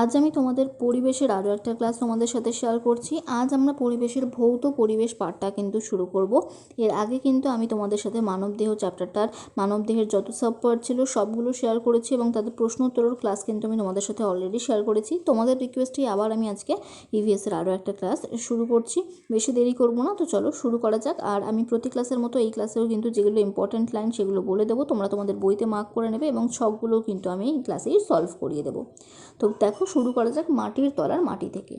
আজ আমি তোমাদের পরিবেশের আরও একটা ক্লাস তোমাদের সাথে শেয়ার করছি। আজ আমরা পরিবেশের ভৌত পরিবেশ পাঠটা কিন্তু শুরু করব। এর আগে কিন্তু আমি তোমাদের সাথে মানবদেহ চ্যাপ্টারটার মানবদেহের যত সাব পার্ট ছিল সবগুলো শেয়ার করেছি এবং তাদের প্রশ্ন উত্তরের ক্লাস কিন্তু আমি তোমাদের সাথে অলরেডি শেয়ার করেছি। তোমাদের রিকোয়েস্টেই আবার আমি আজকে ইভিএসের আরও একটা ক্লাস শুরু করছি। বেশি দেরি করব না, তো চলো শুরু করা যাক। আর আমি প্রতি ক্লাসের মতো এই ক্লাসেও কিন্তু যেগুলো ইম্পর্ট্যান্ট লাইন সেগুলো বলে দেবো। তোমরা তোমাদের বইতে মার্ক করে নেবে এবং সবগুলো কিন্তু আমি ক্লাসেই সলভ করিয়ে দেবো। তো দেখো শুরু করা যাক মাটির তলার মাটি থেকে।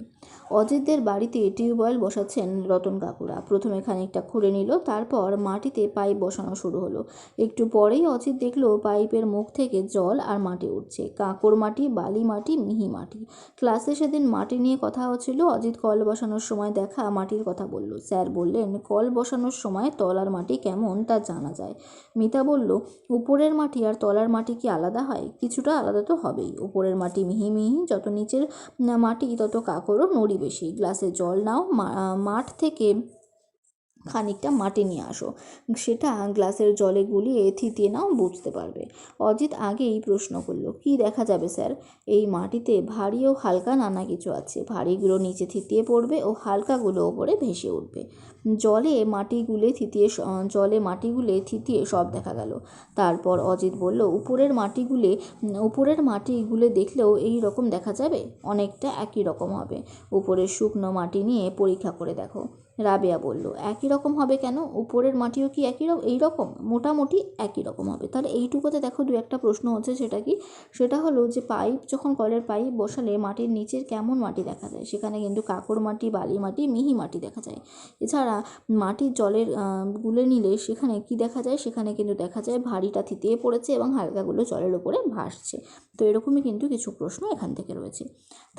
অজিতদের বাড়িতে টিউবওয়েল বসাচ্ছেন রতন কাকুরা। প্রথমে খানিকটা খুঁড়ে নিল, তারপর মাটিতে পাইপ বসানো শুরু হলো। একটু পরেই অজিত দেখল পাইপের মুখ থেকে জল আর মাটি উঠছে। কাঁকড় মাটি, বালি মাটি, মিহি মাটি। ক্লাসে সেদিন মাটি নিয়ে কথা হচ্ছিল। অজিত কল বসানোর সময় দেখা মাটির কথা বলল। স্যার বললেন, কল বসানোর সময় তলার মাটি কেমন তা জানা যায়। মিতা বলল, উপরের মাটি আর তলার মাটি কি আলাদা হয়? কিছুটা আলাদা তো হবেই। উপরের মাটি মিহি মিহি যত নিচের মাটি, তত কাকড়ও নড়ি বেশি গ্লাসে জল নাও মাঠ থেকে খানিকটা মাটি নিয়ে আসো। সেটা গ্লাসের জলে গুলিয়ে থিতিয়ে নাও, বুঝতে পারবে। অজিত আগেই প্রশ্ন করল, কি দেখা যাবে স্যার? এই মাটিতে ভারী ও হালকা নানা কিছু আছে। ভারীগুলো নিচে থিতিয়ে পড়বে ও হালকাগুলো ওপরে ভেসে উঠবে। জলে মাটি গুলে থিতিয়ে জলে মাটি গুলে থিতিয়ে সব দেখা গেল। তারপর অজিত বলল, উপরের মাটিগুলে, উপরের মাটিগুলো দেখলেও এই রকম দেখা যাবে? অনেকটা একই রকম হবে। উপরের শুকনো মাটি নিয়ে পরীক্ষা করে দেখো। রাবেয়া বলল, একই রকম হবে কেন? উপরের মাটিও কি একই রকম এই রকম? মোটামুটি একই রকম হবে। তাহলে এইটুকুতে দেখো দু একটা প্রশ্ন হচ্ছে সেটা কি? সেটা হলো যে পাইপ, যখন কলের পাইপ বসালে মাটির নিচের কেমন মাটি দেখা যায়? সেখানে কিন্তু কাকড় মাটি, বালি মাটি, মিহি মাটি দেখা যায়। এছাড়া মাটির জলের গুলে নিলে সেখানে কি দেখা যায়? সেখানে কিন্তু দেখা যায় ভারীটা থিতিয়ে পড়েছে এবং হালকাগুলো জলের উপরে ভাসছে। তো এরকমই কিন্তু কিছু প্রশ্ন এখান থেকে রয়েছে।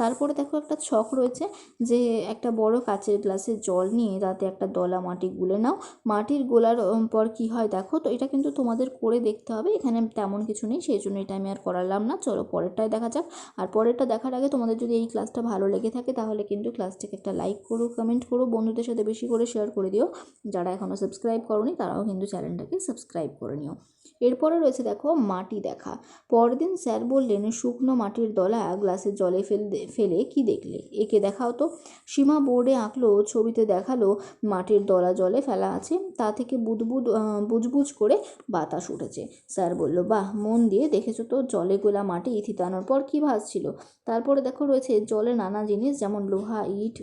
তারপরে দেখো একটা ছক রয়েছে যে একটা বড় কাচের গ্লাসে জল নিয়ে তাতে একটা দলা মাটি গুলে নাও। মাটির গোলার পর কি হয় দেখো? তো এটা কিন্তু তোমাদের করে দেখতে হবে। এখানে তেমন কিছু নেই, সেই জন্য এটা আমি আর করালাম না। চলো পরেরটাই দেখা যাক। আর পরেরটা দেখার আগে তোমাদের যদি এই ক্লাসটা ভালো লেগে থাকে, তাহলে কিন্তু ক্লাসটাকে একটা লাইক করো কমেন্ট করো, বন্ধুদের সাথে বেশি করে শেয়ার করে দিও। যারা এখনও সাবস্ক্রাইব করনি, তারাও কিন্তু চ্যানেলটাকে সাবস্ক্রাইব করে নিও। এরপরে রয়েছে দেখো, মাটি দেখা। পরদিন স্যার বললেন, শুকনো মাটির দলা গ্লাসের জলে ফেল ফেলে কি দেখলে? একে দেখাও তো। সীমা বোর্ডে আঁকলো, ছবিতে দেখাল, মাটির দলা জলে ফেলা আছে, তা থেকে বুদবুদ বুজবুজ করে বাতাস উঠেছে। স্যার বলল, বাহ, মন দিয়ে দেখেছ তো, জলে গোলা মাটি থিতানোর পর কী ভাসছিল? তারপরে দেখো রয়েছে, জলে নানা জিনিস, যেমন লোহা ইট,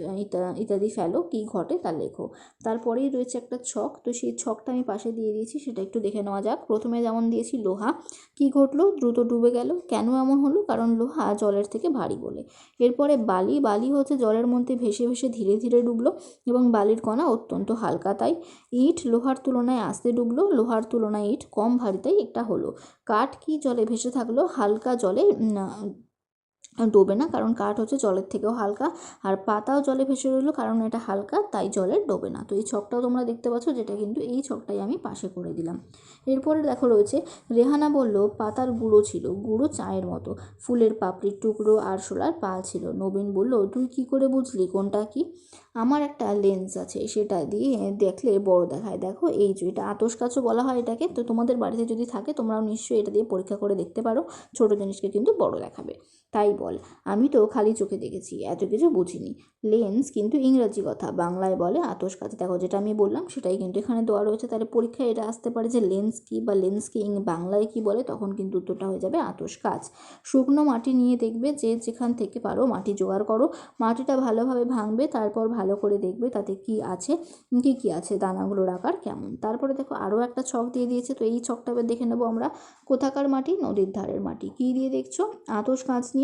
ইত্যাদি ফেলো, কি ঘটে তা লেখো। তারপরেই রয়েছে একটা ছক। তো সেই ছকটা আমি পাশে দিয়ে দিয়েছি, সেটা একটু দেখে নেওয়া যাক। প্রথমে যেমন দিয়েছি লোহা। কি ঘটলো? দ্রুত ডুবে গেল। কেন এমন হলো? কারণ লোহা জলের থেকে ভারী বলে। এরপরে বালি। বালি হচ্ছে জলের মধ্যে ভেসে ভেসে ধীরে ধীরে ডুবলো এবং বালির কণা অত্যন্ত হালকা তাই। ইট লোহার তুলনায় আস্তে ডুবলো। লোহার তুলনায় ইট কম ভারী তাই একটা হলো। কাঠ কি জলে ভেসে থাকল? হালকা জলে ডোবে না, কারণ কাঠ হচ্ছে জলের থেকেও হালকা, আর পাতাও জলে ভেসে রইল, কারণ এটা হালকা, তাই জলে ডোবে না। তো এই ছকটাও তোমরা দেখতে পাচ্ছ, যেটা কিন্তু এই ছকটাই আমি পাশে করে দিলাম। এরপরে দেখো রয়েছে, রেহানা বলল, পাতার গুঁড়ো ছিল, গুঁড়ো চায়ের মতো, ফুলের পাপড়ির টুকরো আর শোলার পা ছিল। নবীন বলল, তুই কি করে বুঝলি, কোনটা কি? আমার একটা লেন্স আছে, সেটা দিয়ে দেখলে বড় দেখায়। দেখো, এই যে এটা আতস কাছও বলা হয় এটাকে, তো তোমাদের বাড়িতে যদি থাকে, তোমরাও নিশ্চয়ই এটা দিয়ে পরীক্ষা করে দেখতে পারো, ছোটো জিনিসকে কিন্তু বড় দেখাবে। তাই বল। আমি তো খালি চোখে দেখেছি, এত কিছু বুঝিনি। লেন্স কিন্তু ইংরাজি কথা, বাংলায় বলে আতস কাজ দেখো, যেটা আমি বললাম সেটাই কিন্তু এখানে দেওয়া রয়েছে। তাহলে পরীক্ষায় এটা আসতে পারে যে লেন্স কী বা লেন্স কি বাংলায় কী বলে, তখন কিন্তু উত্তরটা হয়ে যাবে আতস কাজ শুকনো মাটি নিয়ে দেখবে যে যেখান থেকে পারো মাটি জোগাড় করো। মাটিটা ভালোভাবে ভাঙবে, তারপর ভালো করে দেখবে তাতে কি আছে, কি কি আছে দানাগুলোর আকার কেমন। তারপরে দেখো, আরও একটা ছক দিয়ে দিয়েছে, তো এই ছকটা দেখে নেব আমরা। কোথাকার মাটি? নদীর ধারের মাটি। কী দিয়ে দেখছ? আতস কাঁচ নিয়ে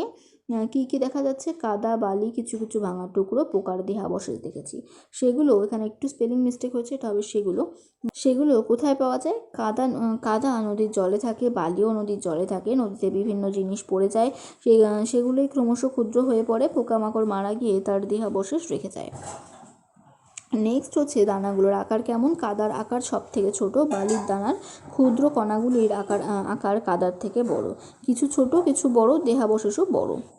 কী কী দেখা যাচ্ছে? কাদা, বালি, কিছু কিছু ভাঙা টুকরো, পোকার দেহাবশেষ দেখেছি। সেগুলো, এখানে একটু স্পেলিং মিস্টেক হয়েছে হবে সেগুলো। সেগুলো কোথায় পাওয়া যায়? কাদা কাদা নদীর জলে থাকে, বালিও নদীর জলে থাকে, নদীতে বিভিন্ন জিনিস পড়ে যায়। সে সেগুলোই ক্রমশ ক্ষুদ্র হয়ে পড়ে, পোকামাকড় মারা গিয়ে তার দেহাবশেষ রেখে যায়। নেক্সট হচ্ছে দানাগুলোর আকার কেমন? কাদার আকার সব থেকে ছোট। বালির দানার ক্ষুদ্র কণাগুলির আকার আকার কাদার থেকে বড়। কিছু ছোট, কিছু বড়, দেহাবশেষও বড়।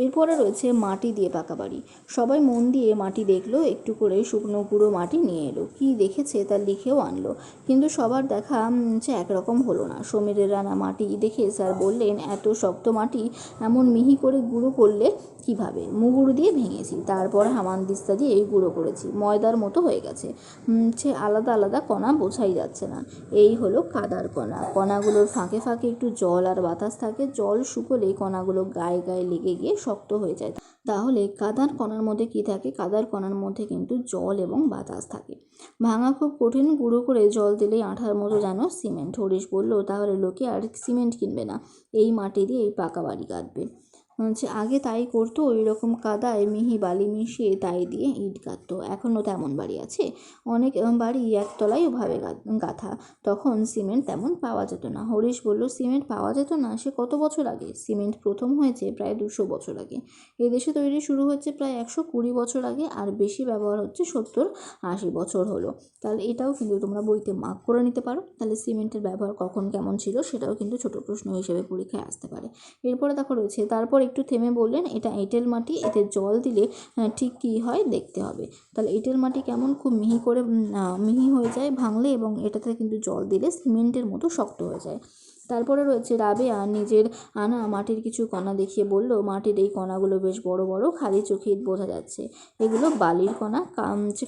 এরপরে রয়েছে মাটি দিয়ে পাকা বাড়ি। সবাই মন দিয়ে মাটি দেখল, একটু করে শুকনো গুঁড়ো মাটি নিয়ে এলো। কী দেখেছে তা লিখেও আনলো। কিন্তু সবার দেখা যে একরকম হলো না। সমীরের রানা মাটি দেখে স্যার বললেন, এত শক্ত মাটি, এমন মিহি করে গুঁড়ো করলে কীভাবে? মুগুর দিয়ে ভেঙেছি। তারপর হামানদিস্তা দিয়ে এই গুঁড়ো করেছি। ময়দার মতো হয়ে গেছে। সে আলাদা আলাদা কণা বোঝাই যাচ্ছে না। এই হলো কাদার কণা। কণাগুলোর ফাঁকে ফাঁকে একটু জল আর বাতাস থাকে। জল শুকোলেই কণাগুলো গায়ে গায়ে লেগে গিয়ে শক্ত হয়ে যায়। তাহলে কাদার কণার মধ্যে কি থাকে? কাদার কণার মধ্যে কিন্তু জল এবং বাতাস থাকে। ভাঙা খুব কঠিন, গুঁড়ো করে জল দিলেই আঠার মতো যেন সিমেন্ট। হরিশ বলল, তাহলে লোকে আর সিমেন্ট কিনবে না। এই মাটি দিয়ে এই পাকা বাড়ি কাটবে। হচ্ছে আগে তাই করতো ওই রকম কাদায় মিহি বালি মিশিয়ে তাই দিয়ে ইট গাঁথতো। এখনও তেমন বাড়ি আছে। অনেক বাড়ি একতলায় ওভাবে গাঁথা। তখন সিমেন্ট তেমন পাওয়া যেত না। হরিশ বলল, সিমেন্ট পাওয়া যেত না? সে কত বছর আগে? সিমেন্ট প্রথম হয়েছে প্রায় দুশো বছর আগে। এদেশে তৈরি শুরু হচ্ছে প্রায় একশো কুড়ি বছর আগে আর বেশি ব্যবহার হচ্ছে সত্তর আশি বছর হলো। তাহলে এটাও কিন্তু তোমরা বইতে মার্ক করে নিতে পারো। তাহলে সিমেন্টের ব্যবহার কখন কেমন ছিল সেটাও কিন্তু ছোট প্রশ্ন হিসেবে পরীক্ষায় আসতে পারে। এরপরে দেখো রয়েছে, তারপর একটু থেমে বললেন, এটা এঁটেল মাটি, এতে জল দিলে ঠিক কী হয় দেখতে হবে। তাহলে এঁটেল মাটি কেমন? খুব মিহি করে মিহি হয়ে যায় ভাঙলে এবং এটাতে কিন্তু জল দিলে সিমেন্টের মতো শক্ত হয়ে যায়। তারপরে রয়েছে রাবেয়া। নিজের আনা মাটির কিছু কণা দেখিয়ে বলল, মাটির এই কণাগুলো বেশ বড় বড়, খালি চোখে বোঝা যাচ্ছে। এগুলো বালির কণা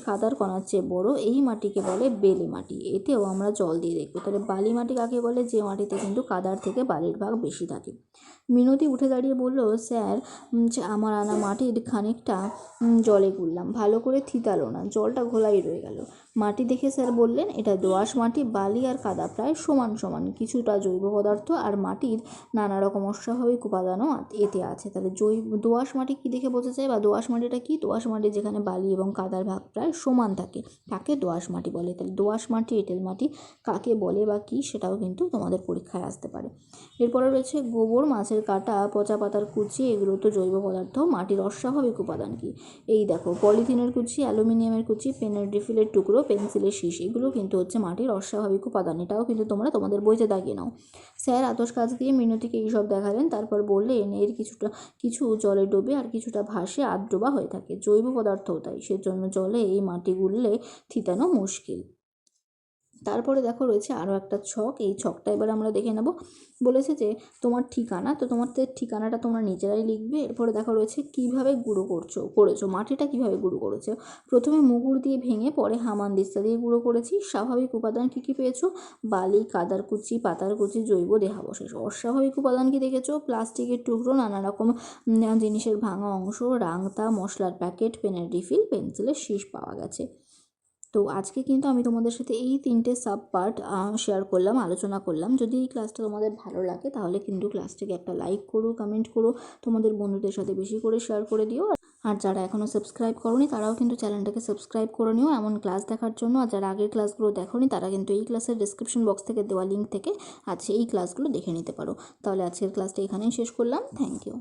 কাদার কণার চেয়ে বড়। এই মাটিকে বলে বেলে মাটি। এতেও আমরা জল দিয়ে দেখব। তাহলে বালি মাটি কাকে বলে? যে মাটিতে কিন্তু কাদার থেকে বালির ভাগ বেশি থাকে। মিনতি উঠে দাঁড়িয়ে বলল, স্যার আমার আনা মাটির খানিকটা জলে গুললাম। ভালো করে থিতালো না। জলটা ঘোলাই রয়ে গেল। মাটি দেখে স্যার বললেন, এটা দোআঁশ মাটি, বালি আর কাদা প্রায় সমান সমান। কিছুটা জৈব পদার্থ আর মাটির নানা রকম অস্বাভাবিক উপাদানও এতে আছে। তাহলে জৈব, দোআঁশ মাটি কী দেখে বোঝা যায় বা দোআঁশ মাটিটা কি? দোআঁশ মাটি যেখানে বালি এবং কাদার ভাগ প্রায় সমান থাকে। তাকে দোআঁশ মাটি বলে? তাহলে দোআঁশ মাটি, এঁটেল মাটি কাকে বলে বা কী সেটাও কিন্তু তোমাদের পরীক্ষায় আসতে পারে। এরপরে রয়েছে গোবর, মাছের কাঁটা, পচা পাতার কুচি, এগুলো তো জৈব পদার্থ। মাটির অস্বাভাবিক উপাদান কি? এই দেখো, পলিথিনের কুচি, অ্যালুমিনিয়ামের কুচি, পেনের ডিফিলের টুকরো পেন্সিলের শীষ, এগুলো কিন্তু হচ্ছে মাটির অস্বাভাবিক উপাদান। এটাও কিন্তু তোমরা তোমাদের বইতে দাগিয়ে নাও। স্যার আতস কাজ দিয়ে মিনতিকে এইসব দেখালেন, তারপর বললেন এর কিছুটা, কিছু জলে ডোবে আর কিছুটা ভাসে আর্দ্রবা হয়ে থাকে। জৈব পদার্থও তাই, সেজন্য জলে এই মাটি গুললে থিতানো মুশকিল। তারপরে দেখো রয়েছে আরও একটা ছক। এই ছকটা এবার আমরা দেখে নেব। বলেছে যে, তোমার ঠিকানা? তো তোমাদের ঠিকানাটা তোমরা নিজেরাই লিখবে। এরপরে দেখো রয়েছে, কীভাবে গুঁড়ো করছ, করেছ? মাটিটা কীভাবে গুঁড়ো করেছ? প্রথমে মুগুর দিয়ে ভেঙে, পরে হামান দিস্তা দিয়ে গুঁড়ো করেছি। স্বাভাবিক উপাদান কী কী পেয়েছ? বালি কাদার কুচি পাতার কুচি জৈব দেহাবশেষ। অস্বাভাবিক উপাদান কি দেখেছ? প্লাস্টিকের টুকরো, নানা রকম জিনিসের ভাঙা অংশ, রাংতা, মশলার প্যাকেট, পেনের রিফিল, পেন্সিলের শীষ পাওয়া গেছে। তো আজকে কিন্তু আমি তোমাদের সাথে এই তিনটে সাব পার্ট শেয়ার করলাম, আলোচনা করলাম। যদি এই ক্লাসটা তোমাদের ভালো লাগে, তাহলে কিন্তু ক্লাসটাকে একটা লাইক করো কমেন্ট করো, তোমাদের বন্ধুদের সাথে বেশি করে শেয়ার করে দিও। আর যারা এখনও সাবস্ক্রাইব করনি, তারাও কিন্তু চ্যানেলটাকে সাবস্ক্রাইব করে নিও। এমন ক্লাস দেখার জন্য, আর যারা আগের ক্লাসগুলো দেখোনি, তারা কিন্তু এই ক্লাসের ডিসক্রিপশন বক্স থেকে দেওয়া লিঙ্ক থেকে আজকে এই ক্লাসগুলো দেখে নিতে পারো। তাহলে আজকের ক্লাসটা এখানেই শেষ করলাম। Thank you